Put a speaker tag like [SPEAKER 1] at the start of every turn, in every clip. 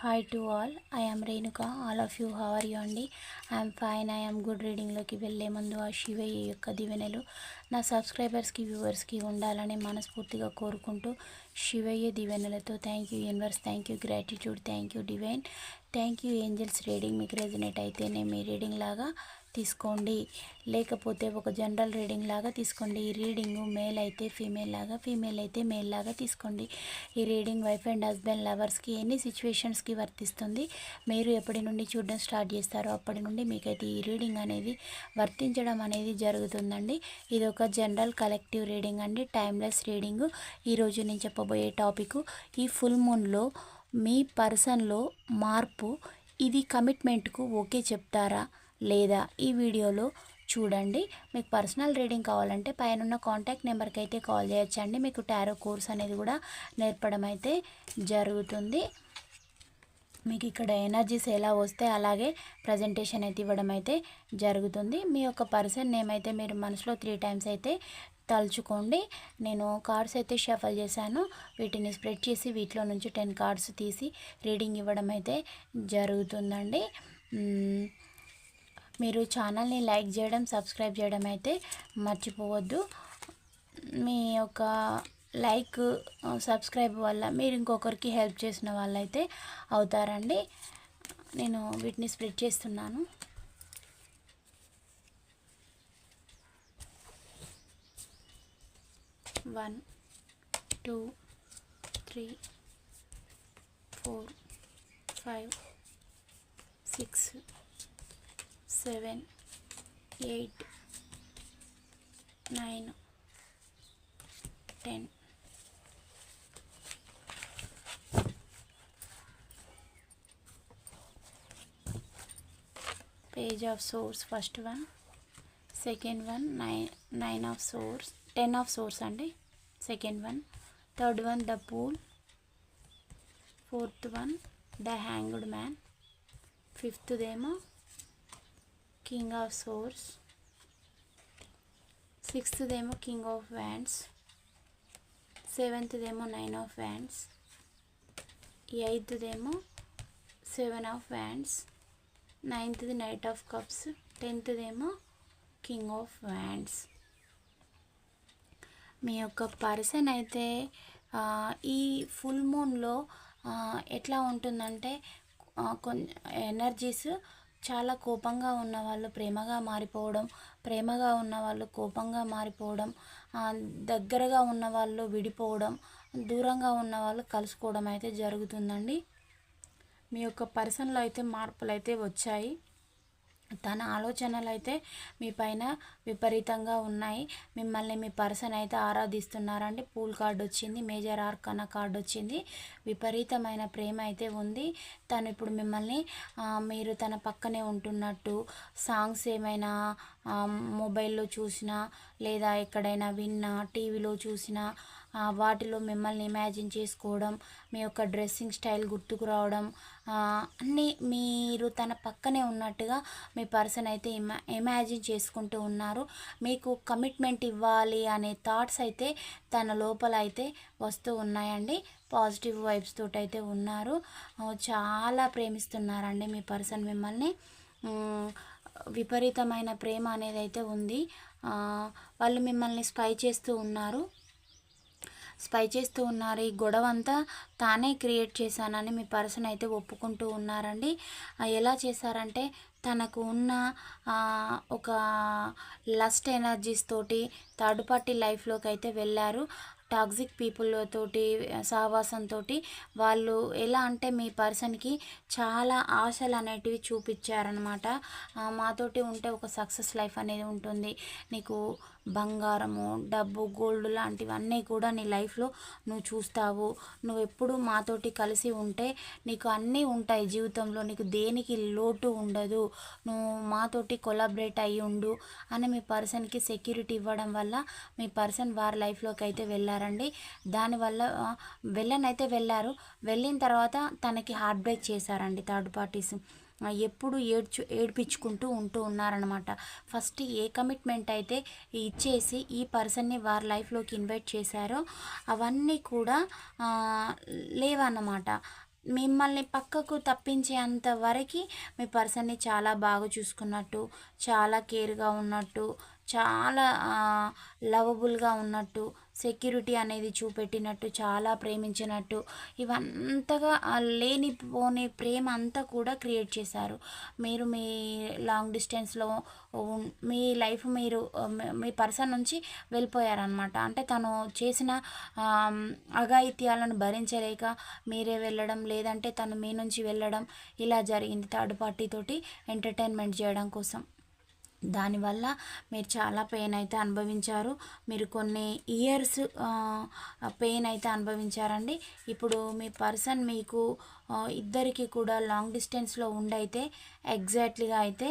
[SPEAKER 1] Hi to all I am Renuka all of you how are you అండి I'm fine I'm good రీడింగ్లోకి వెళ్ళే ముందు ఆ శివయ్య యొక్క దివెనలు నా సబ్స్క్రైబర్స్కి వ్యూవర్స్కి ఉండాలని మనస్ఫూర్తిగా కోరుకుంటూ Shivayya దివెనలతో thank you universe thank you gratitude thank you divine thank you angels reading మీకు రెజినేట్ అయితేనే మీ రీడింగ్ లాగా తీసుకోండి. లేకపోతే ఒక జనరల్ రీడింగ్ లాగా తీసుకోండి. ఈ రీడింగ్ మేల్ అయితే ఫీమేల్ లాగా ఫీమేల్ అయితే మేల్ లాగా తీసుకోండి. ఈ రీడింగ్ వైఫ్ అండ్ హస్బెండ్ లవర్స్కి ఎన్ని సిచ్యువేషన్స్కి వర్తిస్తుంది మీరు ఎప్పటి నుండి చూడడం స్టార్ట్ చేస్తారో అప్పటి నుండి మీకైతే ఈ రీడింగ్ అనేది వర్తించడం అనేది జరుగుతుందండి. ఇది ఒక జనరల్ కలెక్టివ్ రీడింగ్ అండి. Timeless reading. ఈరోజు నేను చెప్పబోయే టాపిక్ ఈ ఫుల్ మూన్లో మీ పర్సన్లో మార్పు ఇది కమిట్మెంట్కు ఓకే చెప్తారా? లేదా ఈ వీడియోలో చూడండి. మీకు పర్సనల్ రీడింగ్ కావాలంటే పైన కాంటాక్ట్ నెంబర్కి అయితే కాల్ చేయొచ్చండి. మీకు టారో కోర్స్ అనేది కూడా నేర్పడం అయితే జరుగుతుంది. మీకు ఇక్కడ ఎనర్జీస్ ఎలా వస్తే అలాగే ప్రజెంటేషన్ అయితే ఇవ్వడం అయితే జరుగుతుంది. మీ యొక్క పర్సన్ నేమ్ అయితే మీరు మనసులో త్రీ టైమ్స్ అయితే తలుచుకోండి. నేను కార్డ్స్ అయితే షఫల్ చేశాను. వీటిని స్ప్రెడ్ చేసి వీటిలో నుంచి టెన్ కార్డ్స్ తీసి రీడింగ్ ఇవ్వడం అయితే జరుగుతుందండి. మీరు ఛానల్ని లైక్ చేయడం సబ్స్క్రైబ్ చేయడం అయితే మర్చిపోవద్దు. మీ యొక్క లైక్ సబ్స్క్రైబ్ వల్ల మీరు ఇంకొకరికి హెల్ప్ చేసిన వాళ్ళైతే అవుతారండి. నేను వీటిని స్ప్రెడ్ చేస్తున్నాను. One two three four five six seven eight nine ten. Page of swords first one second one nine nine of swords ten of swords అండి. Second one third one the fool fourth one the hanged man ఫిఫ్త్దేమో king of swords సిక్స్త్దేమో king of wands సెవెంత్దేమో nine of wands ఎయిత్దేమో seven of wands నైన్త్ది knight of cups టెన్త్దేమో king of wands మీ యొక్క person అయితే ఈ ఫుల్ మూన్లో ఎట్లా ఉంటుందంటే కొన్ని ఎనర్జీస్ చాలా కోపంగా ఉన్నవాళ్ళు ప్రేమగా మారిపోవడం ప్రేమగా ఉన్న వాళ్ళు కోపంగా మారిపోవడం దగ్గరగా ఉన్నవాళ్ళు విడిపోవడం దూరంగా ఉన్నవాళ్ళు కలుసుకోవడం అయితే జరుగుతుందండి. మీ యొక్క పర్సన్లో అయితే మార్పులు అయితే వచ్చాయి. తన ఆలోచనలు అయితే మీ పైన విపరీతంగా ఉన్నాయి. మిమ్మల్ని మీ పర్సన్ అయితే ఆరాధిస్తున్నారండి. పూల్ కార్డ్ వచ్చింది మేజర్ ఆర్కన కార్డ్ వచ్చింది. విపరీతమైన ప్రేమ అయితే ఉంది. తను ఇప్పుడు మిమ్మల్ని మీరు తన పక్కనే ఉంటున్నట్టు సాంగ్స్ ఏమైనా మొబైల్లో చూసినా లేదా ఎక్కడైనా విన్నా టీవీలో చూసినా వాటిలో మిమ్మల్ని ఇమాజిన్ చేసుకోవడం మీ యొక్క డ్రెస్సింగ్ స్టైల్ గుర్తుకు రావడం అన్నీ మీరు తన పక్కనే ఉన్నట్టుగా మీ పర్సన్ అయితే ఇమా ఇమాజిన్ చేసుకుంటూ ఉన్నారు. మీకు కమిట్మెంట్ ఇవ్వాలి అనే థాట్స్ అయితే తన లోపల అయితే వస్తూ ఉన్నాయండి. పాజిటివ్ వైబ్స్ తోటి అయితే ఉన్నారు చాలా ప్రేమిస్తున్నారండి మీ పర్సన్ మిమ్మల్ని. విపరీతమైన ప్రేమ అనేది అయితే ఉంది. వాళ్ళు మిమ్మల్ని స్పై చేస్తూ ఉన్నారు. స్పై చేస్తూ ఉన్నారు. ఈ గొడవ అంతా తానే క్రియేట్ చేశానని మీ పర్సన్ అయితే ఒప్పుకుంటూ ఉన్నారండి. ఎలా చేశారంటే తనకు ఉన్న ఒక లస్ట్ ఎనర్జీస్ తోటి థర్డ్ పార్టీ లైఫ్లోకి అయితే వెళ్ళారు. టాక్సిక్ పీపుల్ తోటి సహవాసంతో వాళ్ళు ఎలా అంటే మీ పర్సన్కి చాలా ఆశలు అనేటివి చూపించారనమాట మాతోటి ఉంటే ఒక సక్సెస్ లైఫ్ అనేది ఉంటుంది. నీకు బంగారము డబ్బు గోల్డ్ లాంటివన్నీ కూడా నీ లైఫ్లో నువ్వు చూస్తావు. నువ్వు ఎప్పుడు మాతోటి కలిసి ఉంటే నీకు అన్నీ ఉంటాయి జీవితంలో. నీకు దేనికి లోటు ఉండదు. నువ్వు మాతోటి కొలాబరేట్ అయ్యి ఉండు అని మీ పర్సన్కి సెక్యూరిటీ ఇవ్వడం వల్ల మీ పర్సన్ వారి లైఫ్లోకి అయితే వెళ్ళారండి. దానివల్ల వెళ్ళనైతే వెళ్ళారు. వెళ్ళిన తర్వాత తనకి హార్ట్ బ్రేక్ చేశారండి థర్డ్ పార్టీస్. ఎప్పుడు ఏడ్చు ఏడ్పించుకుంటూ ఉంటూ ఉన్నారనమాట ఫస్ట్ ఏ కమిట్మెంట్ అయితే ఇచ్చేసి ఈ పర్సన్ని వారి లైఫ్లోకి ఇన్వైట్ చేశారో అవన్నీ కూడా లేవన్నమాట. మిమ్మల్ని పక్కకు తప్పించేంత వరకు మీ పర్సన్ని చాలా బాగా చూసుకున్నట్టు చాలా కేర్గా ఉన్నట్టు చాలా లవబుల్గా ఉన్నట్టు సెక్యూరిటీ అనేది చూపెట్టినట్టు చాలా ప్రేమించినట్టు ఇవంతగా లేనిపోని ప్రేమ అంతా కూడా క్రియేట్ చేశారు. మీరు మీ లాంగ్ డిస్టెన్స్లో మీ లైఫ్ మీరు మీ పర్సన్ నుంచి వెళ్ళిపోయారనమాట అంటే తను చేసిన అఘాయిత్యాలను భరించలేక మీరే వెళ్ళడం లేదంటే తను మీ నుంచి వెళ్ళడం ఇలా జరిగింది థర్డ్ పార్టీతోటి ఎంటర్టైన్మెంట్ చేయడం కోసం. దానివల్ల మీరు చాలా పెయిన్ అయితే అనుభవించారు. మీరు కొన్ని ఇయర్స్ పెయిన్ అయితే అనుభవించారండి. ఇప్పుడు మీ పర్సన్ మీకు ఇద్దరికి కూడా లాంగ్ డిస్టెన్స్లో ఉండైతే ఎగ్జాక్ట్లీగా అయితే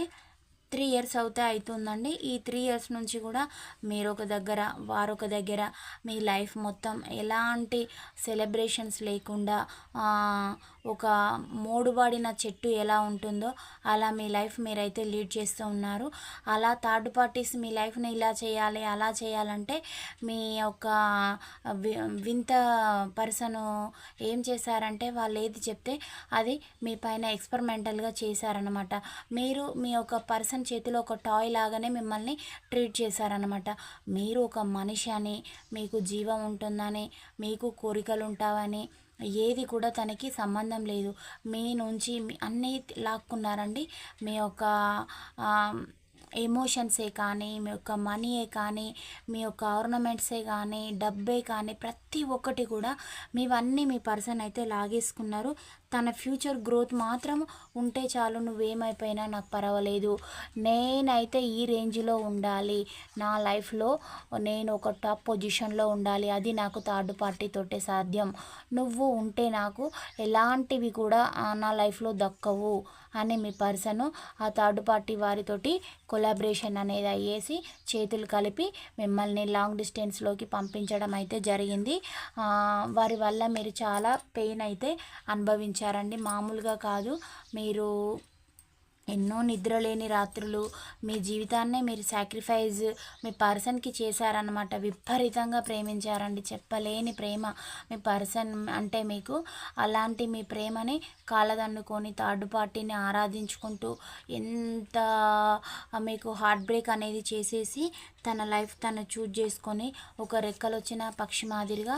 [SPEAKER 1] త్రీ ఇయర్స్ అవుతే అవుతుందండి ఈ త్రీ ఇయర్స్ నుంచి కూడా మీరు ఒక దగ్గర వారొక దగ్గర మీ లైఫ్ మొత్తం ఎలాంటి సెలబ్రేషన్స్ లేకుండా ఒక మోడుబడిన చెట్టు ఎలా ఉంటుందో అలా మీ లైఫ్ మీరైతే లీడ్ చేస్తూ ఉన్నారు. అలా థర్డ్ పార్టీస్ మీ లైఫ్ని ఇలా చేయాలి అలా చేయాలంటే మీ యొక్క వింత పర్సన్ ఏం చేశారంటే వాళ్ళు ఏది చెప్తే అది మీ పైన ఎక్స్పెరిమెంటల్గా చేశారనమాట మీరు మీ యొక్క పర్సన్ చేతిలో ఒక టాయ్ లాగానే మిమ్మల్ని ట్రీట్ చేశారనమాట మీరు ఒక మనిషి అని మీకు జీవం ఉంటుందని మీకు కోరికలు ఉంటావని ఏది కూడా తనకి సంబంధం లేదు. మీ నుంచి అన్నీ లాక్కున్నారండి. మీ యొక్క ఎమోషన్సే కానీ మీ యొక్క మనీయే కానీ మీ యొక్క ఆర్నమెంట్సే కానీ డబ్బే కానీ ప్రతి ఒక్కటి కూడా మీవన్నీ మీ పర్సన్ అయితే లాగేసుకున్నారు. తన ఫ్యూచర్ గ్రోత్ మాత్రం ఉంటే చాలు నువ్వేమైపోయినా నాకు పర్వాలేదు. నేనైతే ఈ రేంజ్లో ఉండాలి. నా లైఫ్లో నేను ఒక టాప్ పొజిషన్లో ఉండాలి. అది నాకు థర్డ్ పార్టీతోటే సాధ్యం. నువ్వు ఉంటే నాకు ఎలాంటివి కూడా నా లైఫ్లో దక్కవు అని మీ పర్సన్ ఆ థర్డ్ పార్టీ వారితోటి కొలాబరేషన్ అనేది అయ్యేసి చేతులు కలిపి మిమ్మల్ని లాంగ్ డిస్టెన్స్లోకి పంపించడం అయితే జరిగింది. వారి వల్ల మీరు చాలా పెయిన్ అయితే అనుభవించారు అనుభవించారండి మామూలుగా కాదు. మీరు ఎన్నో నిద్రలేని రాత్రులు. మీ జీవితాన్నే మీరు సాక్రిఫైజ్ మీ పర్సన్కి చేశారనమాట విపరీతంగా ప్రేమించారండి. చెప్పలేని ప్రేమ మీ పర్సన్ అంటే మీకు. అలాంటి మీ ప్రేమని కాలదన్నుకొని థర్డ్ పార్టీని ఆరాధించుకుంటూ ఎంత మీకు హార్ట్ బ్రేక్ అనేది చేసేసి తన లైఫ్ తను చూజ్ చేసుకొని ఒక రెక్కలు వచ్చిన పక్షి మాదిరిగా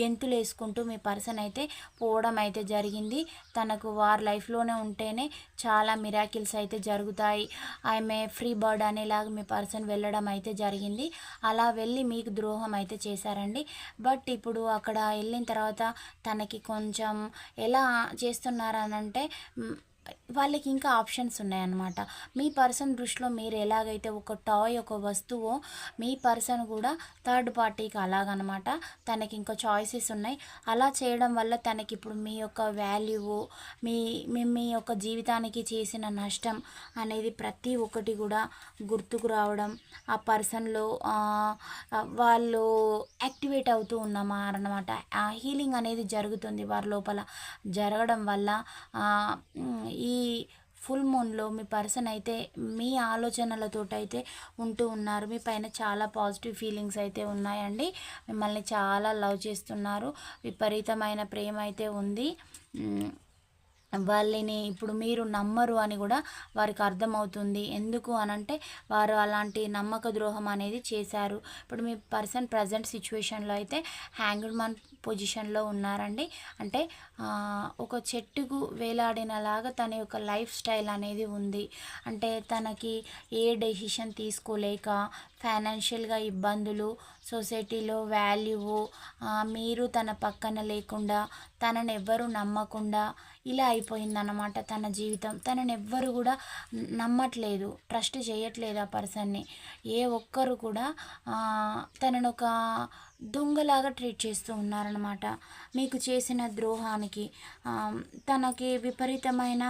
[SPEAKER 1] గెంతులు వేసుకుంటూ మీ పర్సన్ అయితే పోవడం అయితే జరిగింది. తనకు వారి లైఫ్లోనే ఉంటేనే చాలా మిరాకిల్స్ అయితే జరుగుతాయి. ఆమె ఫ్రీ బర్డ్ అనేలాగా మీ పర్సన్ వెళ్ళడం అయితే జరిగింది. అలా వెళ్ళి మీకు ద్రోహం అయితే చేశారండి. బట్ ఇప్పుడు అక్కడ వెళ్ళిన తర్వాత తనకి కొంచెం ఎలా చేస్తున్నారనంటే వాళ్ళకి ఇంకా ఆప్షన్స్ ఉన్నాయన్నమాట. మీ పర్సన్ దృష్టిలో మీరు ఎలాగైతే ఒక టాయ్ ఒక వస్తువో మీ పర్సన్ కూడా థర్డ్ పార్టీకి అలాగనమాట. తనకి ఇంకా చాయిసెస్ ఉన్నాయి. అలా చేయడం వల్ల తనకి ఇప్పుడు మీ యొక్క వాల్యూ మీ మీ యొక్క జీవితానికి చేసిన నష్టం అనేది ప్రతి ఒక్కటి కూడా గుర్తుకు రావడం ఆ పర్సన్లో వాళ్ళు యాక్టివేట్ అవుతూ ఉన్నమారనమాట ఆ హీలింగ్ అనేది జరుగుతుంది వారి లోపల. జరగడం వల్ల ఈ ఫుల్ మూన్లో మీ పర్సన్ అయితే మీ ఆలోచనలతో అయితే ఉంటూ ఉన్నారు. మీ పైన చాలా పాజిటివ్ ఫీలింగ్స్ అయితే ఉన్నాయండి. మిమ్మల్ని చాలా లవ్ చేస్తున్నారు. విపరీతమైన ప్రేమ అయితే ఉంది. వాళ్ళని ఇప్పుడు మీరు నమ్మరు అని కూడా వారికి అర్థమవుతుంది. ఎందుకు అనంటే వారు అలాంటి నమ్మక ద్రోహం అనేది చేశారు. ఇప్పుడు మీ పర్సన్ ప్రజెంట్ సిచ్యువేషన్లో అయితే హ్యాంగ్డ్ మన్ పొజిషన్లో ఉన్నారండి. అంటే ఒక చెట్టుకు వేలాడినలాగా తన యొక్క లైఫ్ స్టైల్ అనేది ఉంది. అంటే తనకి ఏ డెసిషన్ తీసుకోలేక ఫైనాన్షియల్గా ఇబ్బందులు సొసైటీలో వాల్యూ మీరు తన పక్కన లేకుండా తనని ఎవ్వరు నమ్మకుండా ఇలా అయిపోయిందన్నమాట తన జీవితం. తనని ఎవ్వరు కూడా నమ్మట్లేదు ట్రస్ట్ చేయట్లేదు ఆ పర్సన్ని. ఏ ఒక్కరు కూడా తనను ఒక దొంగలాగా ట్రీట్ చేస్తూ ఉన్నారనమాట మీకు చేసిన ద్రోహానికి తనకి విపరీతమైన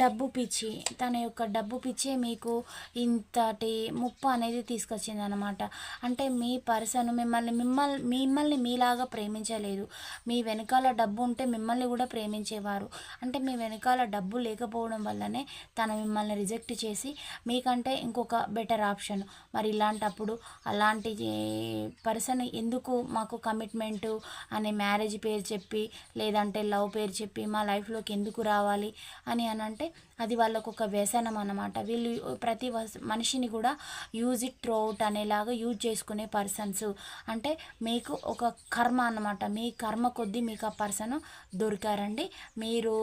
[SPEAKER 1] డబ్బు పిచ్చి తన యొక్క డబ్బు పిచ్చే మీకు ఇంతటి ముప్పు అనేది తీసుకొచ్చింది అనమాట అంటే మీ పర్సన్ మిమ్మల్ని మిమ్మల్ని మిమ్మల్ని మీలాగా ప్రేమించలేదు. మీ వెనకాల డబ్బు ఉంటే మిమ్మల్ని కూడా ప్రేమించేవారు. అంటే మీ వెనకాల డబ్బు లేకపోవడం వల్లనే తను మిమ్మల్ని రిజెక్ట్ చేసి మీకంటే ఇంకొక బెటర్ ఆప్షన్ మరి ఇలాంటప్పుడు అలాంటి పర్సన్ పర్సన్ ఎందుకు మాకు కమిట్మెంటు అనే మ్యారేజ్ పేరు చెప్పి లేదంటే లవ్ పేరు చెప్పి మా లైఫ్లోకి ఎందుకు రావాలి అని అని అంటే అది వాళ్ళకు ఒక వ్యసనం అనమాట వీళ్ళు ప్రతి మనిషిని కూడా యూజ్ ఇట్ త్రో అవుట్ అనేలాగా యూజ్ చేసుకునే పర్సన్స్ అంటే మీకు ఒక కర్మ అన్నమాట. మీ కర్మ కొద్దీ మీకు ఆ పర్సన్ దొరికారండి. మీరు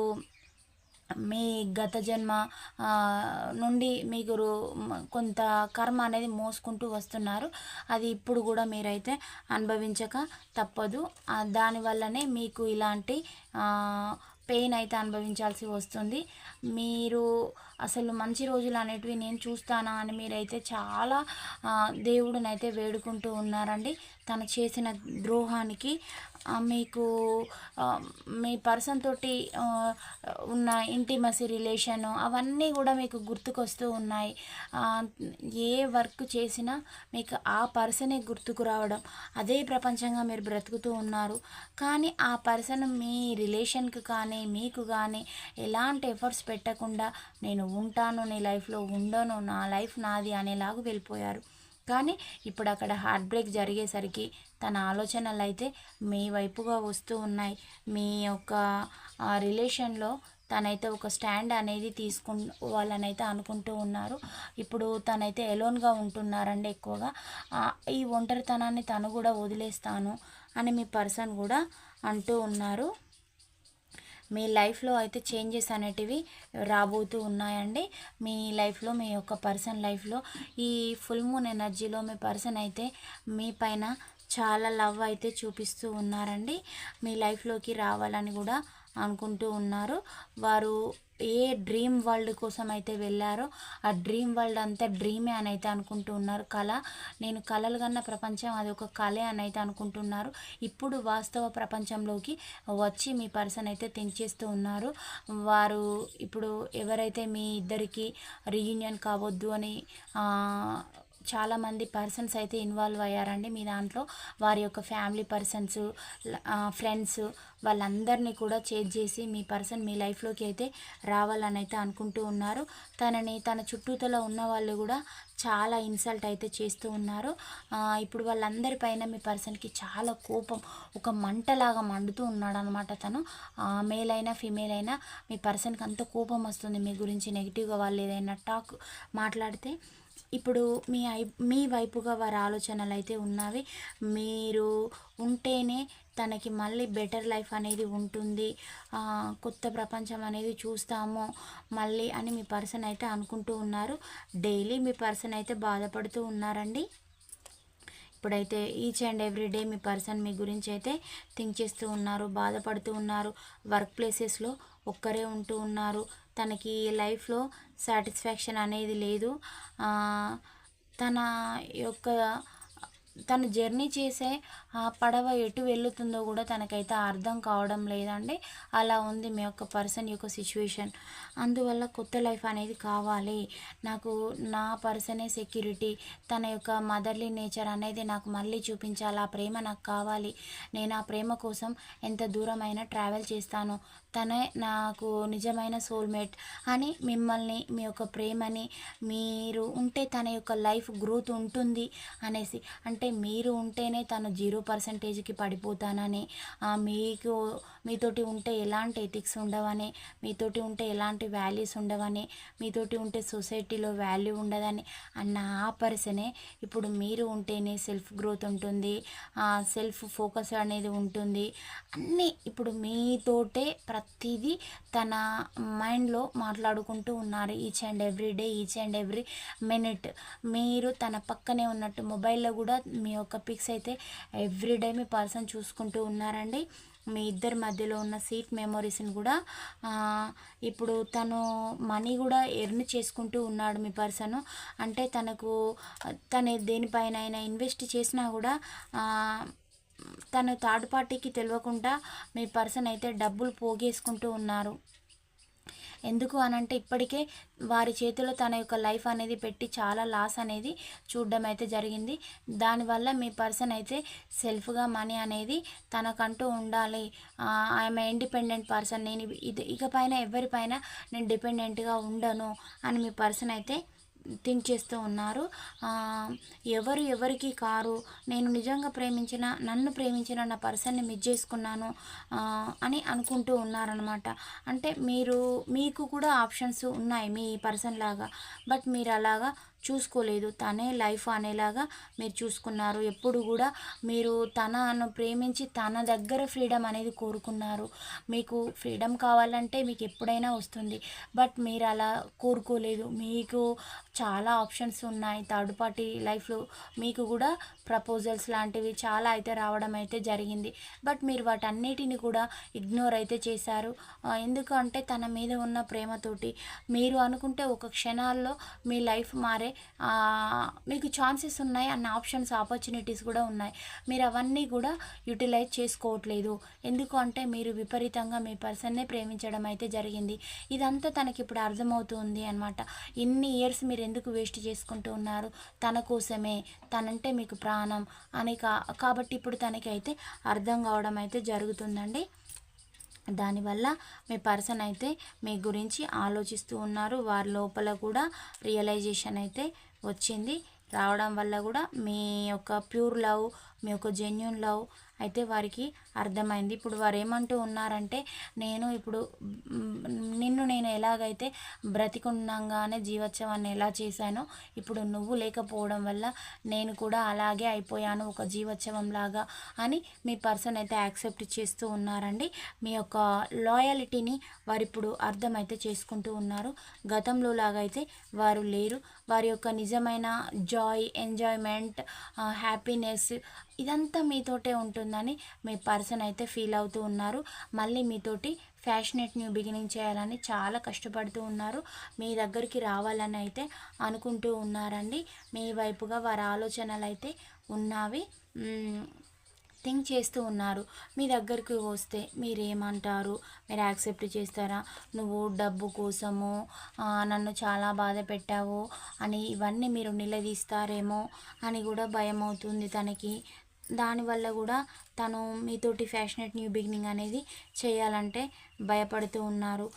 [SPEAKER 1] మీ గత జన్మ నుండి మీకు కొంత కర్మ అనేది మోసుకుంటూ వస్తున్నారు. అది ఇప్పుడు కూడా మీరైతే అనుభవించక తప్పదు. దానివల్లనే మీకు ఇలాంటి పెయిన్ అయితే అనుభవించాల్సి వస్తుంది. మీరు అసలు మంచి రోజులు అనేటివి నేను చూస్తానా అని మీరైతే చాలా ఆ, దేవుడినైతే వేడుకుంటూ ఉన్నారండి. తను చేసిన ద్రోహానికి మీకు మీ పర్సన్ తోటి ఉన్న ఇంటిమసీ రిలేషన్ అవన్నీ కూడా మీకు గుర్తుకొస్తూ ఉన్నాయి. ఏ వర్క్ చేసినా మీకు ఆ పర్సనే గుర్తుకు రావడం అదే ప్రపంచంగా మీరు బ్రతుకుతూ ఉన్నారు. కానీ ఆ పర్సన్ మీ రిలేషన్కి కానీ మీకు కానీ ఎలాంటి ఎఫర్ట్స్ పెట్టకుండా నేను ఉంటాను నీ లైఫ్లో ఉండను నా లైఫ్ నాది అనేలాగా వెళ్ళిపోయారు. కానీ ఇప్పుడు అక్కడ హార్ట్ బ్రేక్ జరిగేసరికి తన ఆలోచనలు అయితే మీ వైపుగా వస్తూ ఉన్నాయి. మీ యొక్క రిలేషన్లో తనైతే ఒక స్టాండ్ అనేది తీసుకు అనుకుంటూ ఉన్నారు. ఇప్పుడు తనైతే ఎలోన్గా ఉంటున్నారండి ఎక్కువగా. ఈ ఒంటరితనాన్ని తను కూడా వదిలేస్తాను అని మీ పర్సన్ కూడా అంటూ ఉన్నారు. మీ లైఫ్లో అయితే చేంజెస్ అనేటివి రాబోతూ ఉన్నాయండి. మీ లైఫ్లో మీ యొక్క పర్సన్ లైఫ్లో ఈ ఫుల్ మూన్ ఎనర్జీలో మీ పర్సన్ అయితే మీ పైన చాలా లవ్ అయితే చూపిస్తూ ఉన్నారండి. మీ లైఫ్లోకి రావాలని కూడా అనుకుంటూ ఉన్నారు. వారు ఏ డ్రీమ్ వరల్డ్ కోసం అయితే వెళ్ళారో ఆ డ్రీమ్ వరల్డ్ అంతా డ్రీమే అని అయితే అనుకుంటూ ఉన్నారు. కళ నేను కళలు కన్న ప్రపంచం అది ఒక కళే అని అయితే అనుకుంటున్నారు. ఇప్పుడు వాస్తవ ప్రపంచంలోకి వచ్చి మీ పర్సన్ అయితే తెంచేస్తూ ఉన్నారు. వారు ఇప్పుడు ఎవరైతే మీ ఇద్దరికి రీయూనియన్ కావద్దు అని చాలామంది పర్సన్స్ అయితే ఇన్వాల్వ్ అయ్యారండి. మీ దాంట్లో వారి యొక్క ఫ్యామిలీ పర్సన్స్ ఫ్రెండ్స్ వాళ్ళందరినీ కూడా చేజ్ చేసి మీ పర్సన్ మీ లైఫ్లోకి అయితే రావాలని అయితే అనుకుంటూ ఉన్నారు. తనని తన చుట్టూతలో ఉన్న వాళ్ళు కూడా చాలా ఇన్సల్ట్ అయితే చేస్తూ ఉన్నారు. ఇప్పుడు వాళ్ళందరి పైన మీ పర్సన్కి చాలా కోపం ఒక మంటలాగా మండుతూ ఉన్నాడు అనమాట తను మేల్ అయినా ఫీమేల్ అయినా మీ పర్సన్కి అంత కోపం వస్తుంది. మీ గురించి నెగిటివ్గా వాళ్ళు ఏదైనా టాక్ మాట్లాడితే ఇప్పుడు మీ ఐ మీ వైపుగా వారి ఆలోచనలు అయితే ఉన్నవి. మీరు ఉంటేనే తనకి మళ్ళీ బెటర్ లైఫ్ అనేది ఉంటుంది. కొత్త ప్రపంచం అనేది చూస్తాము మళ్ళీ అని మీ పర్సన్ అయితే అనుకుంటూ ఉన్నారు. డైలీ మీ పర్సన్ అయితే బాధపడుతూ ఉన్నారండి. ఇప్పుడైతే ఈచ్ అండ్ ఎవ్రీ డే మీ పర్సన్ మీ గురించి అయితే థింక్ చేస్తూ ఉన్నారు బాధపడుతూ ఉన్నారు. వర్క్ ప్లేసెస్లో ఒక్కరే ఉంటూ ఉన్నారు. తనకి లైఫ్లో సాటిస్ఫాక్షన్ అనేది లేదు. తన యొక్క తను జర్నీ చేసే ఆ పడవ ఎటు వెళ్తుందో కూడా తనకైతే అర్థం కావడం లేదండి. అలా ఉంది మీ యొక్క పర్సన్ యొక్క సిచ్యువేషన్. అందువల్ల కొత్త లైఫ్ అనేది కావాలి. నాకు నా పర్సనే సెక్యూరిటీ. తన యొక్క మదర్లీ నేచర్ అనేది నాకు మళ్ళీ చూపించాలి. ఆ ప్రేమ నాకు కావాలి. నేను ఆ ప్రేమ కోసం ఎంత దూరమైనా ట్రావెల్ చేస్తాను. తనే నాకు నిజమైన సోల్మేట్ అని మిమ్మల్ని మీ యొక్క ప్రేమని మీరు ఉంటే తన యొక్క లైఫ్ గ్రోత్ ఉంటుంది అనేసి. అంటే మీరు ఉంటేనే తను జీరో పర్సంటేజ్కి పడిపోతానని మీకు మీతోటి ఉంటే ఎలాంటి ఎథిక్స్ ఉండవని మీతోటి ఉంటే ఎలాంటి వాల్యూస్ ఉండవని మీతోటి ఉంటే సొసైటీలో వాల్యూ ఉండదని అన్న ఆ పర్సనే ఇప్పుడు మీరు ఉంటేనే సెల్ఫ్ గ్రోత్ ఉంటుంది సెల్ఫ్ ఫోకస్ అనేది ఉంటుంది. అన్నీ ఇప్పుడు మీతోటే ప్రతిదీ తన మైండ్లో మాట్లాడుకుంటూ ఉన్నారు each and every day each and every minute. మీరు తన పక్కనే ఉన్నట్టు మొబైల్లో కూడా మీ యొక్క పిక్స్ అయితే ఎవ్రీ డే మీ పర్సన్ చూసుకుంటూ ఉన్నారండి. మీ ఇద్దరి మధ్యలో ఉన్న సీట్ మెమొరీస్ని కూడా ఇప్పుడు తను మనీ కూడా ఎర్న్ చేసుకుంటూ ఉన్నాడు మీ పర్సన్. అంటే తనకు తను దేనిపైన అయినా ఇన్వెస్ట్ చేసినా కూడా తను థర్డ్ పార్టీకి తెలియకుండా మీ పర్సన్ అయితే డబ్బులు పోగేసుకుంటూ ఉన్నారు. ఎందుకు అనంటే ఇప్పటికే వారి చేతిలో తన యొక్క లైఫ్ అనేది పెట్టి చాలా లాస్ అనేది చూడడం అయితే జరిగింది. దానివల్ల మీ పర్సన్ అయితే సెల్ఫ్గా మనీ అనేది తనకంటూ ఉండాలి. ఆమె ఇండిపెండెంట్ పర్సన్. నేను ఇది ఇకపైన ఎవరిపైన నేను డిపెండెంట్గా ఉండను అని మీ పర్సన్ అయితే థింక్ చేస్తూ ఉన్నారు ఎవరు ఎవరికి కారు నేను నిజంగా ప్రేమించిన నన్ను ప్రేమించిన నా పర్సన్ని మిస్ చేసుకున్నాను అని అనుకుంటూ ఉన్నారనమాట అంటే మీరు మీకు కూడా ఆప్షన్స్ ఉన్నాయి మీ పర్సన్ లాగా. బట్ మీరు అలాగా చూసుకోలేదు. తనే లైఫ్ అనేలాగా మీరు చూసుకున్నారు. ఎప్పుడు కూడా మీరు తనను ప్రేమించి తన దగ్గర ఫ్రీడమ్ అనేది కోరుకున్నారు. మీకు ఫ్రీడమ్ కావాలంటే మీకు ఎప్పుడైనా వస్తుంది. బట్ మీరు అలా కోరుకోలేదు. మీకు చాలా ఆప్షన్స్ ఉన్నాయి. థర్డ్ పార్టీ లైఫ్లో మీకు కూడా ప్రపోజల్స్ లాంటివి చాలా అయితే రావడం అయితే జరిగింది. బట్ మీరు వాటన్నిటిని కూడా ఇగ్నోర్ అయితే చేశారు. ఎందుకంటే తన మీద ఉన్న ప్రేమతోటి మీరు అనుకుంటే ఒక క్షణాల్లో మీ లైఫ్ మారే మీకు ఛాన్సెస్ ఉన్నాయి అన్న ఆప్షన్స్ ఆపర్చునిటీస్ కూడా ఉన్నాయి. మీరు అవన్నీ కూడా యూటిలైజ్ చేసుకోవట్లేదు. ఎందుకు అంటే మీరు విపరీతంగా మీ పర్సన్నే ప్రేమించడం అయితే జరిగింది. ఇదంతా తనకి ఇప్పుడు అర్థమవుతుంది అనమాట ఇన్ని ఇయర్స్ మీరు ఎందుకు వేస్ట్ చేసుకుంటూ ఉన్నారు? తన కోసమే తనంటే మీకు ప్రాణం అని కాబట్టి ఇప్పుడు తనకి అయితే అర్థం కావడం అయితే జరుగుతుందండి. దానివల్ల మీ పర్సన్ అయితే మీ గురించి ఆలోచిస్తూ ఉన్నారు. వారి లోపల కూడా రియలైజేషన్ అయితే వచ్చింది. రావడం వల్ల కూడా మీ యొక్క ప్యూర్ లవ్ మీ యొక్క జెన్యున్ లవ్ అయితే వారికి అర్థమైంది. ఇప్పుడు వారు ఏమంటూ ఉన్నారంటే నేను ఇప్పుడు నిన్ను నేను ఎలాగైతే బ్రతికుండగానే జీవోత్సవాన్ని ఎలా చేశానో ఇప్పుడు నువ్వు లేకపోవడం వల్ల నేను కూడా అలాగే అయిపోయాను ఒక జీవోత్సవం లాగా అని మీ పర్సన్ అయితే యాక్సెప్ట్ చేస్తూ ఉన్నారండి. మీ యొక్క లాయాలిటీని వారు ఇప్పుడు అర్థమైతే చేసుకుంటూ ఉన్నారు. గతంలో లాగా అయితే వారు లేరు. వారి యొక్క నిజమైన జాయ్ ఎంజాయ్మెంట్ హ్యాపీనెస్ ఇదంతా మీతోటే ఉంటుందని మీ పర్సన్ అయితే ఫీల్ అవుతూ ఉన్నారు. మళ్ళీ మీతోటి ఫ్యాషనేట్ న్యూ బిగినింగ్ చేయాలని చాలా కష్టపడుతూ ఉన్నారు. మీ దగ్గరికి రావాలని అయితే అనుకుంటూ ఉన్నారండి. మీ వైపుగా వారి ఆలోచనలు అయితే ఉన్నవి థింక్ చేస్తూ ఉన్నారు. మీ దగ్గరికి వస్తే మీరేమంటారు? మీరు యాక్సెప్ట్ చేస్తారా? నువ్వు డబ్బు కోసము నన్ను చాలా బాధ పెట్టావు అని ఇవన్నీ మీరు నిలదీస్తారేమో అని కూడా భయం అవుతుంది తనకి. దానివల్ల కూడా తను మీతోటి ఫ్యాషనెట్ న్యూ బిగినింగ్ అనేది చేయాలంటే భయపడుతూ ఉన్నారు.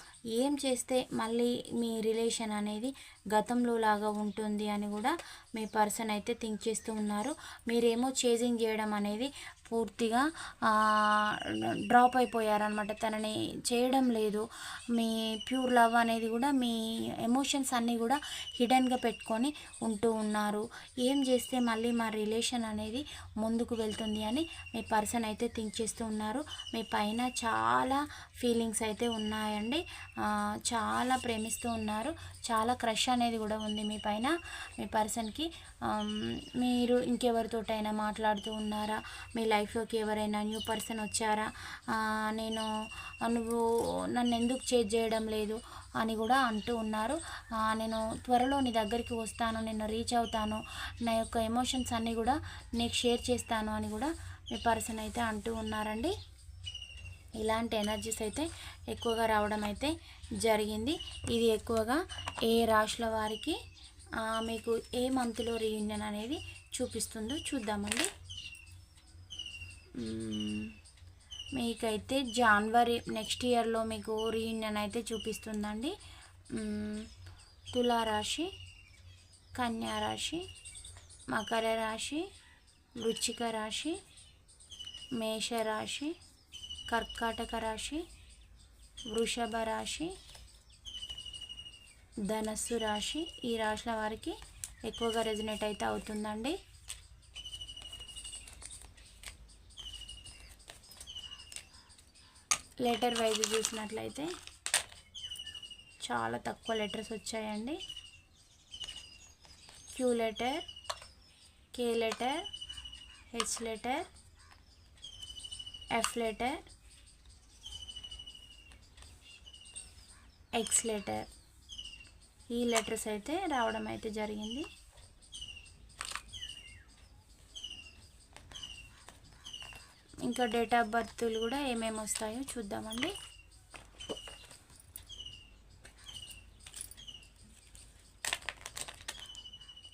[SPEAKER 1] ఏం చేస్తే మళ్ళీ మీ రిలేషన్ అనేది గతంలో లాగా ఉంటుంది అని కూడా మీ పర్సన్ అయితే థింక్ చేస్తూ ఉన్నారు. మీరేమో చేజింగ్ చేయడం అనేది పూర్తిగా డ్రాప్ అయిపోయారనమాట తనని చేయడం లేదు. మీ ప్యూర్ లవ్ అనేది కూడా మీ ఎమోషన్స్ అన్నీ కూడా హిడెన్గా పెట్టుకొని ఉంటూ ఉన్నారు. ఏం చేస్తే మళ్ళీ మా రిలేషన్ అనేది ముందుకు వెళ్తుంది అని మీ పర్సన్ అయితే థింక్ చేస్తూ ఉన్నారు. మీ పైన చాలా ఫీలింగ్స్ అయితే ఉన్నాయండి. చాలా ప్రేమిస్తూ ఉన్నారు. చాలా క్రష్ అనేది కూడా ఉంది మీ పైన మీ పర్సన్కి మీరు ఇంకెవరితోటైనా మాట్లాడుతూ ఉన్నారా? మీ లైఫ్లోకి ఎవరైనా న్యూ పర్సన్ వచ్చారా? నేను నువ్వు నన్ను ఎందుకు చేజ్ చేయడం లేదు అని కూడా అంటూ ఉన్నారు. నేను త్వరలో నీ దగ్గరికి వస్తాను నేను రీచ్ అవుతాను. నా యొక్క ఎమోషన్స్ అన్నీ కూడా నీకు షేర్ చేస్తాను అని కూడా మీ పర్సన్ అయితే అంటూ ఉన్నారండి. ఇలాంటి ఎనర్జీస్ అయితే ఎక్కువగా రావడం అయితే జరిగింది ఇది ఎక్కువగా ఏ రాశుల వారికి మీకు ఏ మంత్లో రీయూనియన్ అనేది చూపిస్తుందో చూద్దామండి. మీకైతే జనవరి నెక్స్ట్ ఇయర్లో మీకు రీయూనియన్ అయితే చూపిస్తుందండి. తులారాశి కన్యా రాశి మకర రాశి వృచ్చిక రాశి మేషరాశి కర్కాటక రాశి వృషభ రాశి ధనస్సు రాశి. ఈ రాశుల వారికి ఎక్కువగా రెజినేట్ అయితే అవుతుందండి. లెటర్ వైజ్ చూసినట్లయితే చాలా తక్కువ లెటర్స్ వచ్చాయండి. Q letter K letter H letter F letter X letter ఈ లెటర్స్ అయితే రావడం అయితే జరిగింది. ఇంకా డేట్ ఆఫ్ బర్త్లు కూడా ఏమేమి వస్తాయో చూద్దామండి.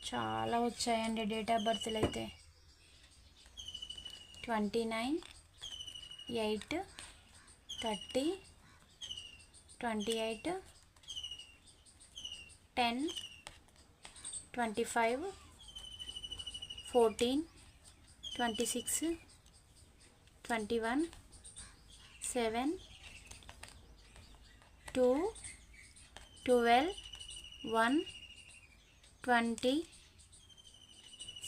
[SPEAKER 1] చాలా వచ్చాయండి డేట్ ఆఫ్ బర్త్లు అయితే. Twenty nine eight thirty twenty eight ten twenty five fourteen twenty six twenty one seven two twelve one twenty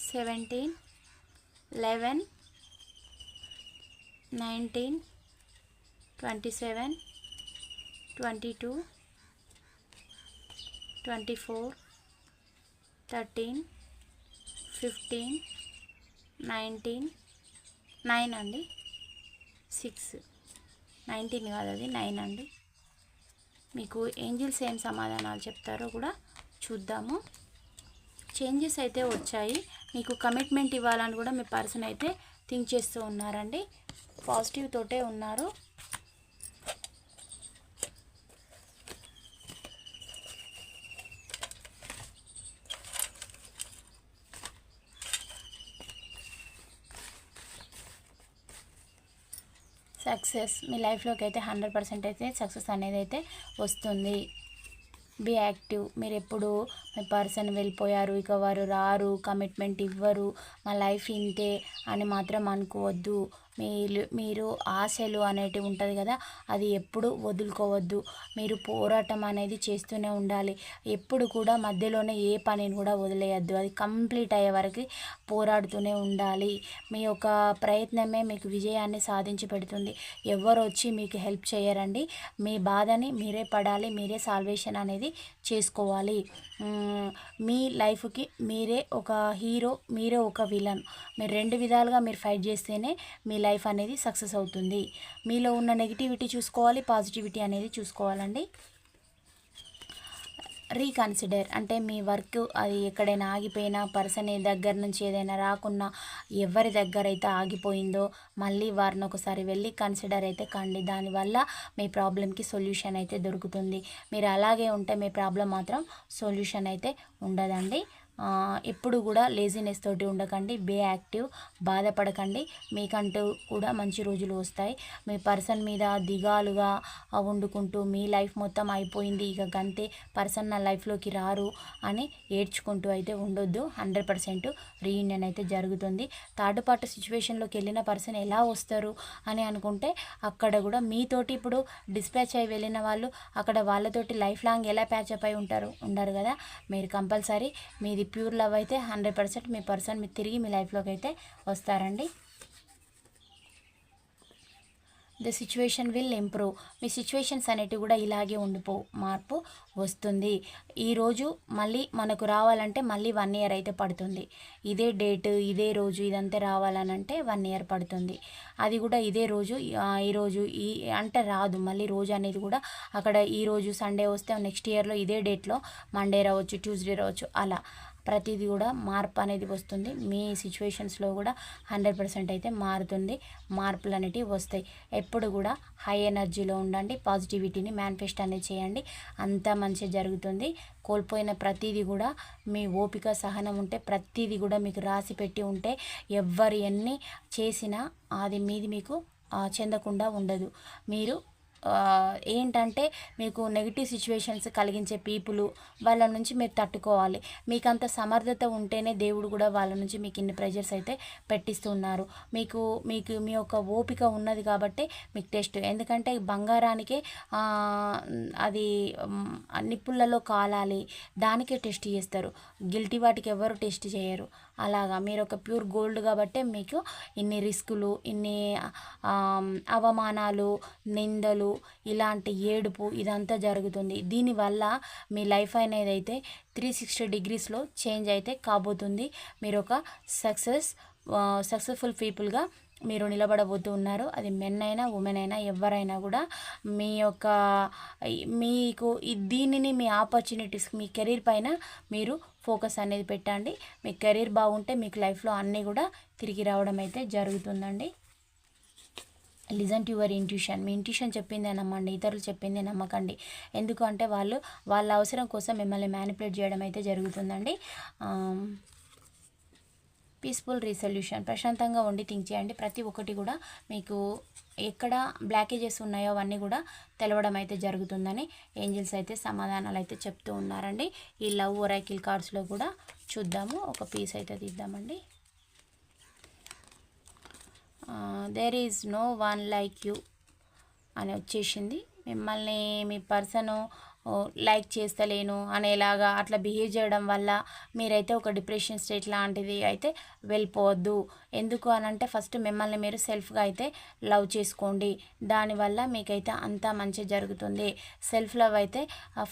[SPEAKER 1] seventeen eleven nineteen twenty seven twenty two twenty four thirteen fifteen nineteen nine అండి. Six. Nineteen కాదు అది nine అండి. మీకు Angeles ఏం సమాధానాలు చెప్తారో కూడా చూద్దాము. చేంజెస్ అయితే వచ్చాయి. మీకు కమిట్మెంట్ ఇవ్వాలని కూడా మీ పర్సన్ అయితే థింక్ చేస్తూ ఉన్నారండి. పాజిటివ్ తోటే ఉన్నారు. సక్సెస్ మీ లైఫ్లోకి అయితే హండ్రెడ్ పర్సెంట్ అయితే సక్సెస్ అనేది అయితే వస్తుంది. Be active. మీరు ఎప్పుడు మీ పర్సన్ వెళ్ళిపోయారు ఇక వారు రారు కమిట్మెంట్ ఇవ్వరు. మా లైఫ్ ఇంతే. అని మాత్రం అనుకోవద్దు. మీరు మీరు ఆశలు అనేటివి ఉంటుంది కదా అది ఎప్పుడు వదులుకోవద్దు. మీరు పోరాటం అనేది చేస్తూనే ఉండాలి. ఎప్పుడు కూడా మధ్యలోనే ఏ పనిని కూడా వదిలేయద్దు. అది కంప్లీట్ అయ్యే వరకు పోరాడుతూనే ఉండాలి. మీ యొక్క ప్రయత్నమే మీకు విజయాన్ని సాధించి పెడుతుంది. ఎవరు వచ్చి మీకు హెల్ప్ చేయరండి. మీ బాధని మీరే పడాలి. మీరే సాల్వేషన్ అనేది చేసుకోవాలి. మీ లైఫ్కి మీరే ఒక హీరో మీరే ఒక విలన్. మీరు రెండు విధాలుగా మీరు ఫైట్ చేస్తేనే మీ లైఫ్ అనేది సక్సెస్ అవుతుంది. మీలో ఉన్న నెగిటివిటీ చూసుకోవాలి పాజిటివిటీ అనేది చూసుకోవాలండి. రీకన్సిడర్ అంటే మీ వర్క్ అది ఎక్కడైనా ఆగిపోయినా పర్సన్ దగ్గర నుంచి ఏదైనా రాకున్నా ఎవరి దగ్గర అయితే ఆగిపోయిందో మళ్ళీ వారిని ఒకసారి వెళ్ళి కన్సిడర్ అయితే కండి. దానివల్ల మీ ప్రాబ్లంకి సొల్యూషన్ అయితే దొరుకుతుంది. మీరు అలాగే ఉంటే మీ ప్రాబ్లం మాత్రం సొల్యూషన్ అయితే ఉండదండి. ఎప్పుడు కూడా లేజినెస్ తోటి ఉండకండి బే యాక్టివ్ బాధపడకండి. మీకంటూ కూడా మంచి రోజులు వస్తాయి. మీ పర్సన్ మీద దిగాలుగా వండుకుంటూ మీ లైఫ్ మొత్తం అయిపోయింది ఇక గంతే పర్సన్ నా లైఫ్లోకి రారు అని ఏడ్చుకుంటూ అయితే ఉండొద్దు. హండ్రెడ్ పర్సెంట్ రీయూనియన్ అయితే జరుగుతుంది. థర్డ్ పార్ట్ సిచ్యువేషన్లోకి వెళ్ళిన పర్సన్ ఎలా వస్తారు అని అనుకుంటే అక్కడ కూడా మీతోటి ఇప్పుడు డిస్పాచ్ అయి వెళ్ళిన వాళ్ళు అక్కడ వాళ్ళతోటి లైఫ్ లాంగ్ ఎలా ప్యాచప్ అయి ఉంటారు ఉండరు కదా. మీరు కంపల్సరీ మీది ప్యూర్ లవ్ అయితే హండ్రెడ్ పర్సెంట్ మీ పర్సన్ మీరు తిరిగి మీ లైఫ్లోకి అయితే వస్తారండి. The situation will improve. Me situations అనేటివి కూడా ఇలాగే ఉండిపో మార్పు వస్తుంది. ఈరోజు మళ్ళీ మనకు రావాలంటే మళ్ళీ వన్ ఇయర్ అయితే పడుతుంది. ఇదే డేట్ ఇదే రోజు ఇదంతా రావాలనంటే వన్ ఇయర్ పడుతుంది. అది కూడా ఇదే రోజు ఈరోజు ఈ అంటే రాదు. మళ్ళీ రోజు అనేది కూడా అక్కడ ఈరోజు సండే వస్తే నెక్స్ట్ ఇయర్లో ఇదే డేట్లో మండే రావచ్చు ట్యూస్డే రావచ్చు అలా. ప్రతిదీ కూడా మార్పు అనేది వస్తుంది. మీ సిచ్యువేషన్స్లో కూడా హండ్రెడ్ పర్సెంట్ అయితే మారుతుంది. మార్పులు అనేటివి వస్తాయి. ఎప్పుడు కూడా హై ఎనర్జీలో ఉండండి. పాజిటివిటీని మేనిఫెస్ట్ అనేది చేయండి. అంతా మంచిగా జరుగుతుంది. కోల్పోయిన ప్రతిదీ కూడా మీ ఓపిక సహనం ఉంటే ప్రతిదీ కూడా మీకు రాసి పెట్టి ఉంటే ఎవ్వరు ఎన్ని చేసినా అది మీది మీకు చెందకుండా ఉండదు. మీరు ఏంటంటే మీకు నెగిటివ్ సిచ్యువేషన్స్ కలిగించే పీపుల్ వాళ్ళ నుంచి మీరు తట్టుకోవాలి. మీకు అంత సమర్థత ఉంటేనే దేవుడు కూడా వాళ్ళ నుంచి మీకు ఇన్ని ప్రెజర్స్ అయితే పెట్టిస్తున్నారు. మీకు మీకు మీ యొక్క ఓపిక ఉన్నది కాబట్టి మీకు టెస్ట్ ఎందుకంటే బంగారానికే అది నిప్పులలో కాలాలి. దానికే టెస్ట్ చేస్తారు. గిల్టీ వాటికి ఎవరు టెస్ట్ చేయరు. అలాగా. మీరు ఒక ప్యూర్ గోల్డ్ కాబట్టి మీకు ఇన్ని రిస్కులు ఇన్ని అవమానాలు నిందలు ఇలాంటి ఏడుపు ఇదంతా జరుగుతుంది. దీనివల్ల మీ లైఫ్ అనేది అయితే త్రీ సిక్స్టీ డిగ్రీస్లో చేంజ్ అయితే కాబోతుంది. మీరు ఒక సక్సెస్ సక్సెస్ఫుల్ పీపుల్గా మీరు నిలబడబోతూ ఉన్నారు అది మెన్ అయినా ఉమెన్ అయినా ఎవరైనా కూడా మీ యొక్క మీకు దీనిని మీ ఆపర్చునిటీస్ మీ కెరీర్ పైన మీరు ఫోకస్ అనేది పెట్టండి. మీ కెరీర్ బాగుంటే మీకు లైఫ్లో అన్నీ కూడా తిరిగి రావడం అయితే జరుగుతుందండి. Listen to your intuition. Me intuition చెప్పిందే నమ్మండి. ఇతరులు చెప్పిందే నమ్మకండి. ఎందుకంటే వాళ్ళు వాళ్ళ అవసరం కోసం మిమ్మల్ని మ్యానిపులేట్ చేయడం అయితే జరుగుతుందండి. పీస్ఫుల్ రీసొల్యూషన్ ప్రశాంతంగా ఉండి థింక్ చేయండి. ప్రతి ఒక్కటి కూడా మీకు ఎక్కడ బ్లాకేజెస్ ఉన్నాయో అవన్నీ కూడా తెలవడం అయితే జరుగుతుందని ఏంజిల్స్ అయితే సమాధానాలు అయితే చెప్తూ ఉన్నారండి. ఈ లవ్ ఒరైకిల్ కార్డ్స్లో కూడా చూద్దాము. ఒక పీస్ అయితే తీద్దామండి. There is no one like you అని వచ్చేసింది. మిమ్మల్ని మీ పర్సను లైక్ చేస్తలేను అనేలాగా అట్లా బిహేవ్ చేయడం వల్ల మీరైతే ఒక డిప్రెషన్ స్టేట్ లాంటిది అయితే వెళ్ళిపోవద్దు. ఎందుకు అని అంటే ఫస్ట్ మిమ్మల్ని మీరు సెల్ఫ్గా అయితే లవ్ చేసుకోండి. దానివల్ల మీకైతే అంతా మంచి జరుగుతుంది. సెల్ఫ్ లవ్ అయితే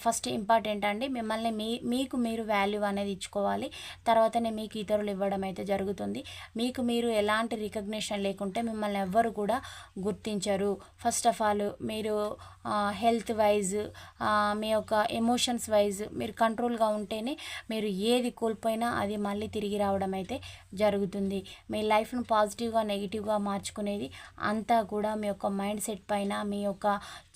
[SPEAKER 1] ఫస్ట్ ఇంపార్టెంట్ అండి. మిమ్మల్ని మీ మీకు మీరు వాల్యూ అనేది ఇచ్చుకోవాలి. తర్వాతనే మీకు ఇతరులు ఇవ్వడం అయితే జరుగుతుంది. మీకు మీరు ఎలాంటి రికగ్నిషన్ లేకుంటే మిమ్మల్ని ఎవ్వరు కూడా గుర్తించరు. ఫస్ట్ ఆఫ్ ఆల్ మీరు హెల్త్ వైజ్ మీ యొక్క ఎమోషన్స్ వైజ్ మీరు కంట్రోల్గా ఉంటేనే మీరు ఏది కోల్పోయినా అది మళ్ళీ తిరిగి రావడం అయితే జరుగుతుంది. మీ లైఫ్ను పాజిటివ్గా నెగిటివ్గా మార్చుకునేది అంతా కూడా మీ యొక్క మైండ్ సెట్ పైన మీ యొక్క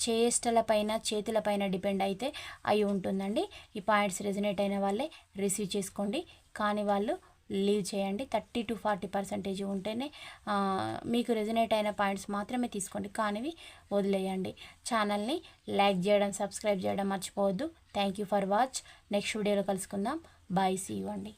[SPEAKER 1] చేష్టల పైన చేతులపైన డిపెండ్ అయితే అయి ఉంటుందండి. ఈ పాయింట్స్ రెజినేట్ అయిన వాళ్ళే రిసీవ్ చేసుకోండి. కానీ వాళ్ళు లీవ్ చేయండి. థర్టీ టు ఫార్టీ పర్సెంటేజ్ ఉంటేనే మీకు రెజినేట్ అయిన పాయింట్స్ మాత్రమే తీసుకోండి. కానివి వదిలేయండి. ఛానల్ని లైక్ చేయడం సబ్స్క్రైబ్ చేయడం మర్చిపోవద్దు. Thank you for watch next వీడియోలో కలుసుకుందాం. బాయ్ సీ అండి.